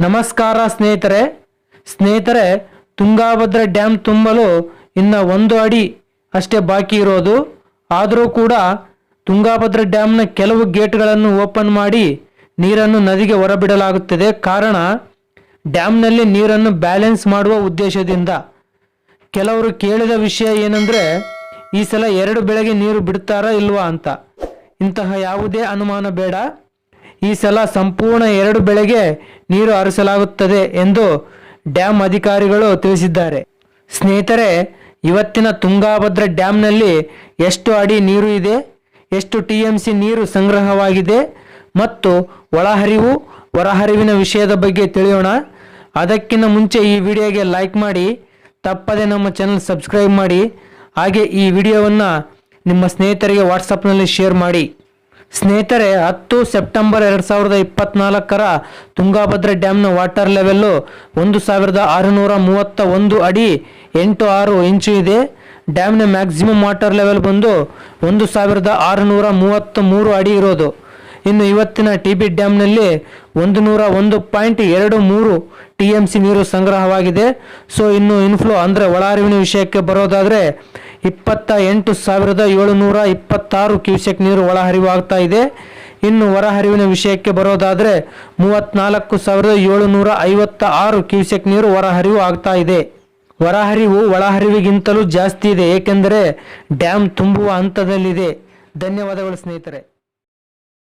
ನಮಸ್ಕಾರ ಸ್ನೇಹಿತರೆ. ಸ್ನೇಹಿತರೆ, ತುಂಗಾಭದ್ರ ಡ್ಯಾಮ್ ತುಂಬಲು ಇನ್ನು ಒಂದು ಅಡಿ ಅಷ್ಟೇ ಬಾಕಿ ಇರೋದು. ಆದರೂ ಕೂಡ ತುಂಗಾಭದ್ರ ಡ್ಯಾಮ್ನ ಕೆಲವು ಗೇಟ್ಗಳನ್ನು ಓಪನ್ ಮಾಡಿ ನೀರನ್ನು ನದಿಗೆ ಹೊರಬಿಡಲಾಗುತ್ತದೆ. ಕಾರಣ, ಡ್ಯಾಮ್ನಲ್ಲಿ ನೀರನ್ನು ಬ್ಯಾಲೆನ್ಸ್ ಮಾಡುವ ಉದ್ದೇಶದಿಂದ. ಕೆಲವರು ಕೇಳಿದ ವಿಷಯ ಏನಂದರೆ, ಈ ಸಲ ಎರಡು ಬೆಳೆಗೆ ನೀರು ಬಿಡ್ತಾರಾ ಇಲ್ವಾ ಅಂತ. ಇಂತಹ ಯಾವುದೇ ಅನುಮಾನ ಬೇಡ. ಈ ಸಲ ಸಂಪೂರ್ಣ ಎರಡು ಬೆಳೆಗೆ ನೀರು ಹರಿಸಲಾಗುತ್ತದೆ ಎಂದು ಡ್ಯಾಮ್ ಅಧಿಕಾರಿಗಳು ತಿಳಿಸಿದ್ದಾರೆ. ಸ್ನೇಹಿತರೆ, ಇವತ್ತಿನ ತುಂಗಾಭದ್ರ ಡ್ಯಾಮ್ನಲ್ಲಿ ಎಷ್ಟು ಅಡಿ ನೀರು ಇದೆ? ಎಷ್ಟು ಟಿ ಎಂ ಸಿ ನೀರು ಸಂಗ್ರಹವಾಗಿದೆ? ಮತ್ತು ಒಳಹರಿವು, ಹೊರಹರಿವಿನ ವಿಷಯದ ಬಗ್ಗೆ ತಿಳಿಯೋಣ. ಅದಕ್ಕಿಂತ ಮುಂಚೆ ಈ ವಿಡಿಯೋಗೆ ಲೈಕ್ ಮಾಡಿ, ತಪ್ಪದೆ ನಮ್ಮ ಚಾನಲ್ ಸಬ್ಸ್ಕ್ರೈಬ್ ಮಾಡಿ. ಹಾಗೆ ಈ ವಿಡಿಯೋವನ್ನು ನಿಮ್ಮ ಸ್ನೇಹಿತರಿಗೆ ವಾಟ್ಸಪ್ನಲ್ಲಿ ಶೇರ್ ಮಾಡಿ. ಸ್ನೇಹಿತರೆ, ಹತ್ತು ಸೆಪ್ಟೆಂಬರ್ ಎರಡು ಸಾವಿರದ ಇಪ್ಪತ್ನಾಲ್ಕರ ತುಂಗಾಭದ್ರಾ ಡ್ಯಾಮ್ನ ವಾಟರ್ ಲೆವೆಲ್ಲು ಒಂದು ಸಾವಿರದ ಆರುನೂರ ಮೂವತ್ತ ಒಂದು ಅಡಿ ಎಂಟು ಆರು ಇಂಚು ಇದೆ. ಡ್ಯಾಮ್ನ ಮ್ಯಾಕ್ಸಿಮಮ್ ವಾಟರ್ ಲೆವೆಲ್ ಬಂದು ಒಂದು ಸಾವಿರದ ಆರುನೂರ ಮೂವತ್ತ ಮೂರು ಅಡಿ ಇರೋದು. ಇನ್ನು ಇವತ್ತಿನ ಟಿ ಬಿ ಡ್ಯಾಮ್ನಲ್ಲಿ ಒಂದು ನೂರ ಒಂದು ಪಾಯಿಂಟ್ ಎರಡು ಮೂರು ಟಿ ಎಂ ಸಿ ನೀರು ಸಂಗ್ರಹವಾಗಿದೆ. ಸೊ ಇನ್ನು ಇನ್ಫ್ಲೋ ಅಂದರೆ ಒಳಹರಿವಿನ ವಿಷಯಕ್ಕೆ ಬರೋದಾದರೆ ಇಪ್ಪತ್ತ ಎಂಟು ಸಾವಿರದ ಏಳುನೂರ ಇಪ್ಪತ್ತಾರು ಕ್ಯೂಸೆಕ್ ನೀರು ಒಳಹರಿವು ಆಗ್ತಾ ಇದೆ. ಇನ್ನು ಹೊರಹರಿವಿನ ವಿಷಯಕ್ಕೆ ಬರೋದಾದರೆ ಮೂವತ್ತ್ನಾಲ್ಕು ಸಾವಿರದ ಏಳುನೂರ ಐವತ್ತ ಆರು ಕ್ಯೂಸೆಕ್ ನೀರು ಹೊರಹರಿವು ಆಗ್ತಾ ಇದೆ. ಹೊರಹರಿವು ಒಳಹರಿವಿಗಿಂತಲೂ ಜಾಸ್ತಿ ಇದೆ, ಏಕೆಂದರೆ ಡ್ಯಾಮ್ ತುಂಬುವ ಹಂತದಲ್ಲಿದೆ. ಧನ್ಯವಾದಗಳು ಸ್ನೇಹಿತರೆ.